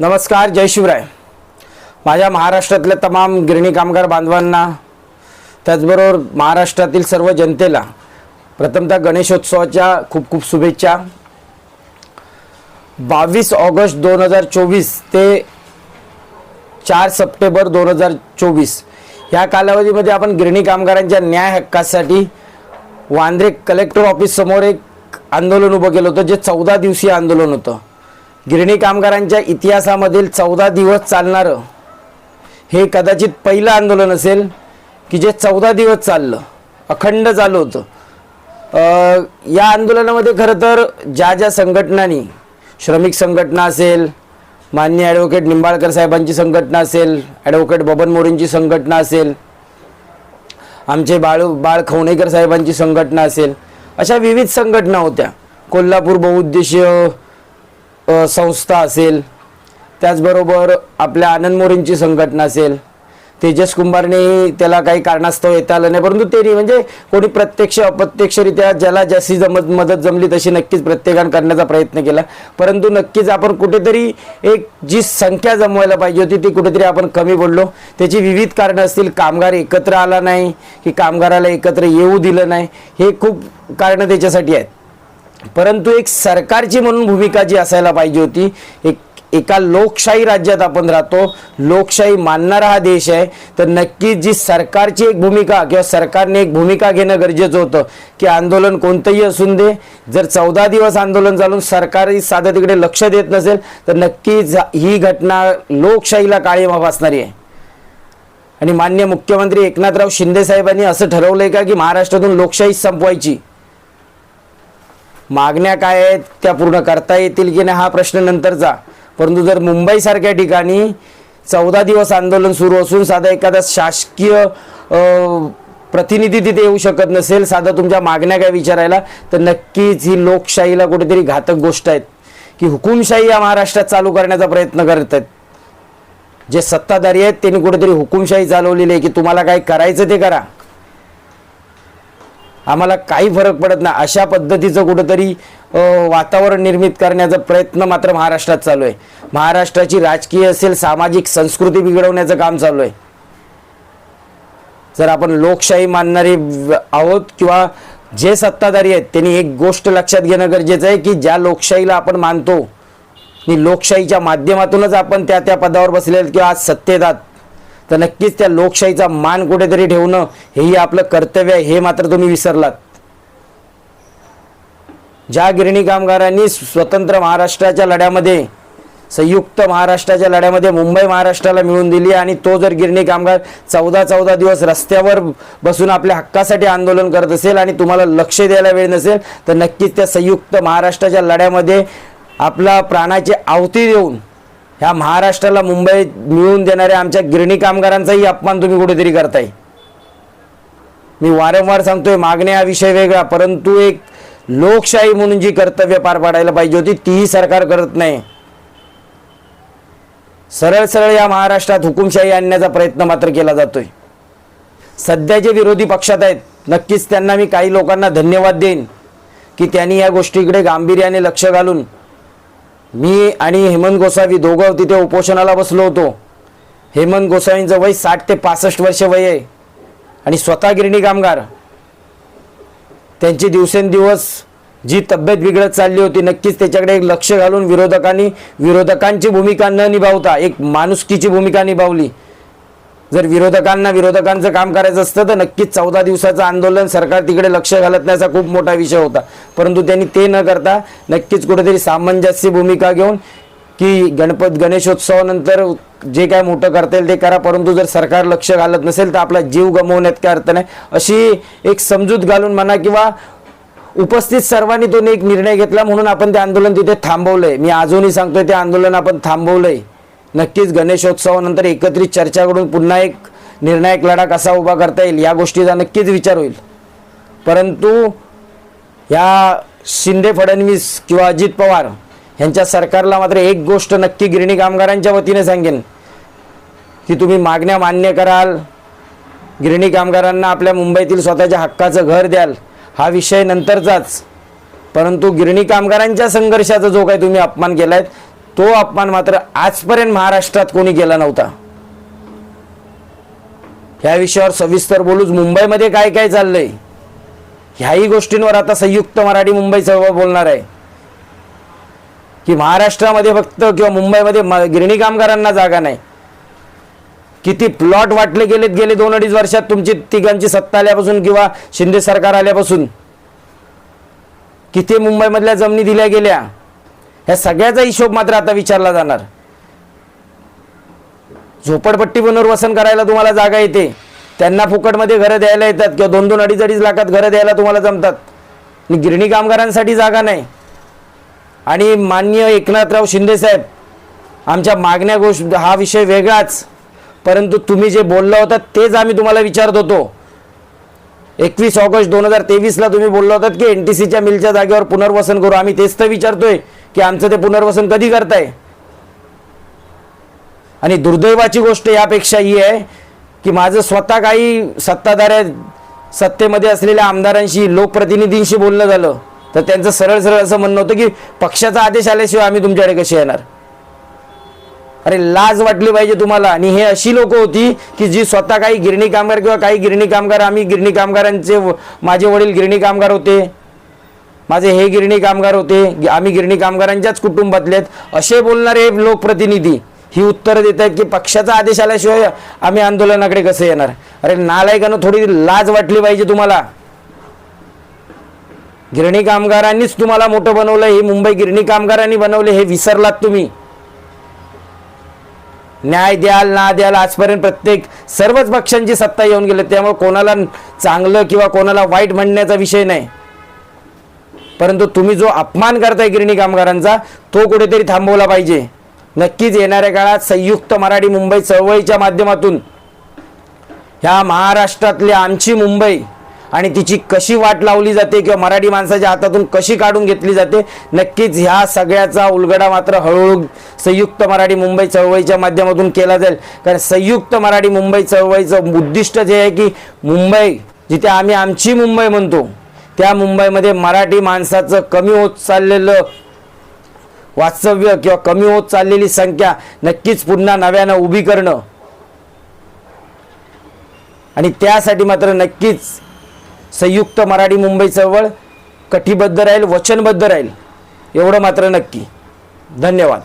नमस्कार जय शिवराय. माझ्या महाराष्ट्रातल्या तमाम गिरणी कामगार बांधवांना त्याचबरोबर महाराष्ट्रातील सर्व जनतेला प्रथमतः गणेशोत्सवाच्या खूप खूप शुभेच्छा. बावीस ऑगस्ट दोन हजार चोवीस ते चार सप्टेंबर दोन हजार चोवीस या कालावधीमध्ये आपण गिरणी कामगारांच्या न्याय हक्कासाठी वांद्रे कलेक्टर ऑफिससमोर एक आंदोलन उभं केलं होतं जे चौदा दिवसीय आंदोलन होतं. गिरणी कामगारांच्या इतिहासामधील चौदा दिवस चालणारं हे कदाचित पहिलं आंदोलन असेल की जे चौदा दिवस चाललं अखंड चालू होतं. या आंदोलनामध्ये खरं तर ज्या ज्या संघटनांनी श्रमिक संघटना असेल मान्य ॲडव्होकेट निंबाळकर साहेबांची संघटना असेल ॲडव्होकेट बबन मोरेंची संघटना असेल आमचे बाळू बाळ खवणेकर साहेबांची संघटना असेल अशा विविध संघटना होत्या. कोल्हापूर बहुउद्देशीय संस्था असेल त्याचबरोबर आपल्या आनंद मोरींची संघटना असेल तेजस कुंभारने त्याला काही कारणास्तव येता आलं नाही परंतु ते नाही म्हणजे कोणी प्रत्यक्ष अप्रत्यक्षरित्या ज्याला जशी जमत मदत जमली तशी नक्कीच प्रत्येकानं करण्याचा प्रयत्न केला. परंतु नक्कीच आपण कुठेतरी एक जी संख्या जमवायला पाहिजे होती ती कुठेतरी आपण कमी बोललो. त्याची विविध कारणं असतील कामगार एकत्र आला नाही की कामगाराला एकत्र येऊ दिलं नाही हे खूप कारणं त्याच्यासाठी आहेत. परंतु एक सरकारची म्हणून भूमिका जी असायला पाहिजे होती एक एका लोकशाही राज्यात आपण राहतो लोकशाही मानणारा हा देश आहे तर नक्कीच जी सरकारची एक भूमिका किंवा सरकारने एक भूमिका घेणं गरजेचं होतं की आंदोलन कोणतंही असून दे जर चौदा दिवस आंदोलन चालून सरकारही साधं तिकडे लक्ष देत नसेल तर नक्कीच ही घटना लोकशाहीला काळीमा असणारी आहे. आणि मान्य मुख्यमंत्री एकनाथराव शिंदे साहेबांनी असं ठरवलंय का की महाराष्ट्रातून लोकशाही संपवायची? मागण्या काय आहेत त्या पूर्ण करता येतील की नाही हा प्रश्न नंतरचा परंतु जर मुंबईसारख्या ठिकाणी चौदा दिवस आंदोलन सुरू असून साधा एखादा शासकीय प्रतिनिधी तिथे येऊ शकत नसेल साधा तुमच्या मागण्या काय विचारायला तर नक्कीच ही लोकशाहीला कुठेतरी घातक गोष्ट आहेत. की हुकुमशाही या महाराष्ट्रात चालू करण्याचा प्रयत्न करत आहेत जे सत्ताधारी आहेत त्यांनी कुठेतरी हुकुमशाही चालवलेली आहे की तुम्हाला काय करायचं ते करा. आम्हाला काही फरक पडत नाही. अशा पद्धतीचं कुठंतरी वातावरण निर्मित करण्याचा प्रयत्न मात्र महाराष्ट्रात चालू आहे. महाराष्ट्राची राजकीय असेल सामाजिक संस्कृती बिघडवण्याचं काम चालू आहे. जर आपण लोकशाही मानणारे आहोत किंवा जे सत्ताधारी आहेत त्यांनी एक गोष्ट लक्षात घेणं गरजेचं आहे की ज्या लोकशाहीला आपण मानतो लोकशाहीच्या माध्यमातूनच आपण त्या त्या पदावर बसले किंवा आज सत्तेत आहात. तर नक्कीच त्या लोकशाहीचा मान कुठेतरी ठेवणं हेही आपलं कर्तव्य आहे हे मात्र तुम्ही विसरलात. ज्या गिरणी कामगारांनी स्वतंत्र महाराष्ट्राच्या लढ्यामध्ये संयुक्त महाराष्ट्राच्या लढ्यामध्ये मुंबई महाराष्ट्राला मिळून दिली आणि तो जर गिरणी कामगार चौदा चौदा दिवस रस्त्यावर बसून आपल्या हक्कासाठी आंदोलन करत असेल आणि तुम्हाला लक्ष द्यायला वेळ नसेल तर नक्कीच त्या संयुक्त महाराष्ट्राच्या लढ्यामध्ये आपला प्राणाची आहुती देऊन ह्या महाराष्ट्राला मुंबईत मिळवून देणाऱ्या आमच्या गिरणी कामगारांचाही अपमान तुम्ही कुठेतरी करताय. मी वारंवार सांगतोय मागण्या हा विषय वेगळा परंतु एक लोकशाही म्हणून जी कर्तव्य पार पाडायला पाहिजे होती तीही सरकार करत नाही. सरळ सरळ या महाराष्ट्रात हुकुमशाही आणण्याचा प्रयत्न मात्र केला जातोय. सध्या जे विरोधी पक्षात आहेत नक्कीच त्यांना मी काही लोकांना धन्यवाद देईन की त्यांनी या गोष्टीकडे गांभीर्याने लक्ष घालून मी आणि हेमंत गोसावी दोघं तिथे उपोषणाला बसलो होतो. हेमंत गोसावींचं वय साठ ते पासष्ट वर्ष वय आहे. आणि स्वतः गिरणी कामगार. त्यांची दिवसेंदिवस जी तब्येत बिघडत चालली होती नक्कीच त्याच्याकडे एक लक्ष घालून विरोधकांनी विरोधकांची भूमिका न निभावता एक माणुसकीची भूमिका निभावली. जर विरोधकांना विरोधकांचं काम करायचं असतं तर नक्कीच चौदा दिवसाचं आंदोलन सरकार तिकडे लक्ष घालत नाही खूप मोठा विषय होता. परंतु त्यांनी ते न करता नक्कीच कुठेतरी सामंजस्य भूमिका घेऊन की गणपत गणेशोत्सवानंतर जे काय मोठं करता येईल ते करा परंतु जर सरकार लक्ष घालत नसेल तर आपला जीव गमवण्यात काय अर्थ नाही. अशी एक समजूत घालून म्हणा किंवा उपस्थित सर्वांनी तो एक निर्णय घेतला म्हणून आपण ते आंदोलन तिथे थांबवलंय. मी अजूनही सांगतोय ते आंदोलन आपण थांबवलंय. नक्कीच गणेशोत्सवानंतर एकत्रित चर्चा करून पुन्हा एक निर्णायक लढा कसा उभा करता येईल या गोष्टीचा नक्कीच विचार होईल. परंतु या शिंदे फडणवीस किंवा अजित पवार यांच्या सरकारला मात्र एक गोष्ट नक्की गिरणी कामगारांच्या वतीने सांगेन की तुम्ही मागण्या मान्य कराल गिरणी कामगारांना आपल्या मुंबईतील स्वतःच्या हक्काचं घर द्याल हा विषय नंतरचाच. परंतु गिरणी कामगारांच्या संघर्षाचा जो काही तुम्ही अपमान केलाय तो अपमान मात्र आजपर्यंत महाराष्ट्रात कोणी केला नव्हता. ह्या विषयावर सविस्तर बोलूच मुंबईमध्ये काय काय चाललंय? ह्याही गोष्टींवर आता संयुक्त मराठी मुंबई सभा बोलणार आहे. की महाराष्ट्रामध्ये फक्त किंवा मुंबईमध्ये गिरणी कामगारांना जागा नाही. किती प्लॉट वाटले गेलेत गेले दोन अडीच वर्षात तुमची तिघांची सत्ता आल्यापासून किंवा शिंदे सरकार आल्यापासून. किती मुंबईमधल्या जमिनी दिल्या गेल्या. ह्या सगळ्याचा हिशोब मात्र आता विचारला जाणार. झोपडपट्टी पुनर्वसन करायला तुम्हाला जागा येते. त्यांना फुकटमध्ये घरं द्यायला येतात किंवा दोन दोन अडीच अडीच लाखात घरं द्यायला तुम्हाला जमतात. आणि गिरणी कामगारांसाठी जागा नाही. आणि मान्य एकनाथराव शिंदेसाहेब आमच्या मागण्या गोष्ट हा विषय वेगळाच. परंतु तुम्ही जे बोलला होता तेच आम्ही तुम्हाला विचारत होतो. एकवीस ऑगस्ट दोन हजार तेवीसला तुम्ही बोलला होतात की एन टी सीच्या मिलच्या जागेवर पुनर्वसन करू. आम्ही तेच तर विचारतोय. की आमचं ते पुनर्वसन कधी करताय? आणि दुर्दैवाची गोष्ट यापेक्षा ही आहे की माझं स्वतः काही सत्ताधाऱ्या सत्तेमध्ये असलेल्या आमदारांशी लोकप्रतिनिधींशी बोलणं झालं तर त्यांचं सरळ सरळ असं म्हणणं होतं की पक्षाचा आदेश आल्याशिवाय आम्ही तुमच्याकडे कसे येणार? अरे लाज वाटली पाहिजे तुम्हाला. आणि हे अशी लोक होती की जी स्वतः काही गिरणी कामगार किंवा काही गिरणी कामगार आम्ही गिरणी कामगारांचे माझे वडील गिरणी कामगार होते. माझे हे गिरणी कामगार होते आम्ही गिरणी कामगारांच्याच कुटुंबातले आहेत असे बोलणारे लोकप्रतिनिधी ही उत्तरं देत आहेत की पक्षाचा आदेश आल्याशिवाय आम्ही आंदोलनाकडे कसं येणार? अरे नालायकानं थोडी लाज वाटली पाहिजे तुम्हाला. गिरणी कामगारांनीच तुम्हाला मोठं बनवलं हे मुंबई गिरणी कामगारांनी बनवले हे विसरलात तुम्ही. न्याय द्याल ना द्याल आजपर्यंत प्रत्येक सर्वच पक्षांची सत्ता येऊन गेली त्यामुळे कोणाला चांगलं किंवा कोणाला वाईट म्हणण्याचा विषय नाही. परंतु तुम्ही जो अपमान करताय गिरणी कामगारांचा तो कुठेतरी थांबवला पाहिजे. नक्कीच येणाऱ्या काळात संयुक्त मराठी मुंबई चळवळीच्या माध्यमातून ह्या महाराष्ट्रातली आमची मुंबई आणि तिची कशी वाट लावली जाते किंवा मराठी माणसाच्या हातातून कशी काढून घेतली जाते नक्कीच ह्या सगळ्याचा उलगडा मात्र हळूहळू संयुक्त मराठी मुंबई चळवळीच्या माध्यमातून केला जाईल. कारण संयुक्त मराठी मुंबई चळवळीचं उद्दिष्ट जे आहे की मुंबई जिथे आम्ही आमची मुंबई म्हणतो त्या मुंबईमध्ये मराठी माणसाचं कमी होत चाललेलं वास्तव्य किंवा कमी होत चाललेली संख्या नक्कीच पुन्हा नव्यानं उभी करणं. आणि त्यासाठी मात्र नक्कीच संयुक्त मराठी मुंबई चळवळ कटिबद्ध राहील वचनबद्ध राहील एवढं मात्र नक्की. धन्यवाद.